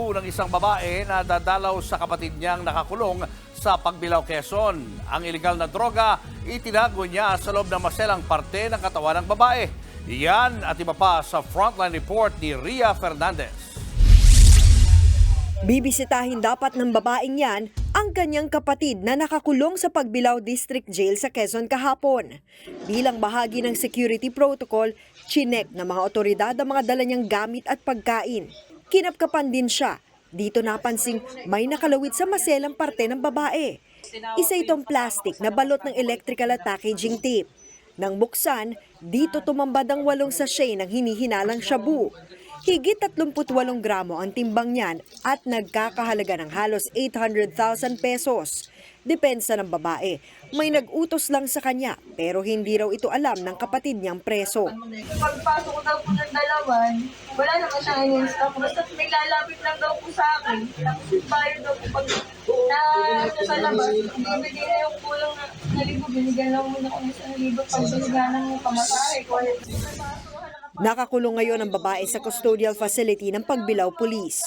shabu ng isang babae na dadalaw sa kapatid niyang nakakulong sa Pagbilao, Quezon. Ang ilegal na droga, itinago niya sa loob ng maselang parte ng katawan ng babae. Yan at iba pa sa frontline report ni Ria Fernandez. Bibisitahin dapat ng babaeng yan ang kanyang kapatid na nakakulong sa Pagbilao District Jail sa Quezon kahapon. Bilang bahagi ng security protocol, chinek ng mga otoridad ang mga dala niyang gamit at pagkain. Kinapkapan din siya. Dito napansing may nakalawit sa maselang parte ng babae. Isa itong plastic na balot ng electrical at packaging tape. Nang buksan, dito tumambad ang walong sachet ng hinihinalang shabu. Higit 38 gramo ang timbang niyan at nagkakahalaga ng halos 800,000 pesos. Depensa ng babae, may nag-utos lang sa kanya pero hindi raw ito alam ng kapatid niyang preso. Pagpasok daw po ng dalawan, wala naman siyang in-stock. Basta may lalapit lang daw po sa akin. Tapos bayad daw po pag sa labas, bibigyan na yung kulang na nalibo. Binigyan lang muna kami sa nalibo pag pamasahe ko. Nakakulong ngayon ang babae sa custodial facility ng Pagbilao Police.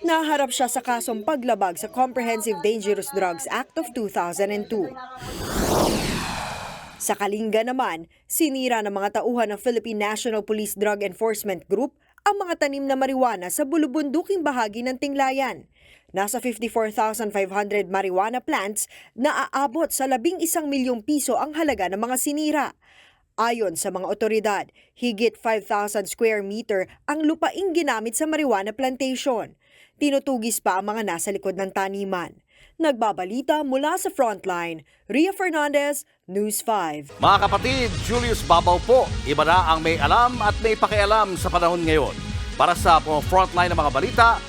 Naharap siya sa kasong paglabag sa Comprehensive Dangerous Drugs Act of 2002. Sa Kalinga naman, sinira ng mga tauhan ng Philippine National Police Drug Enforcement Group ang mga tanim na marijuana sa bulubunduking bahagi ng Tinglayan. Nasa 54,500 marijuana plants na aabot sa 11 milyong piso ang halaga ng mga sinira. Ayon sa mga otoridad, higit 5,000 square meter ang lupaing ginamit sa marijuana plantation. Tinutugis pa ang mga nasa likod ng taniman. Nagbabalita mula sa Frontline, Ria Fernandez, News 5. Mga kapatid, Julius Babaw po. Iba na ang may alam at may pakialam sa panahon ngayon. Para sa frontline ng mga balita,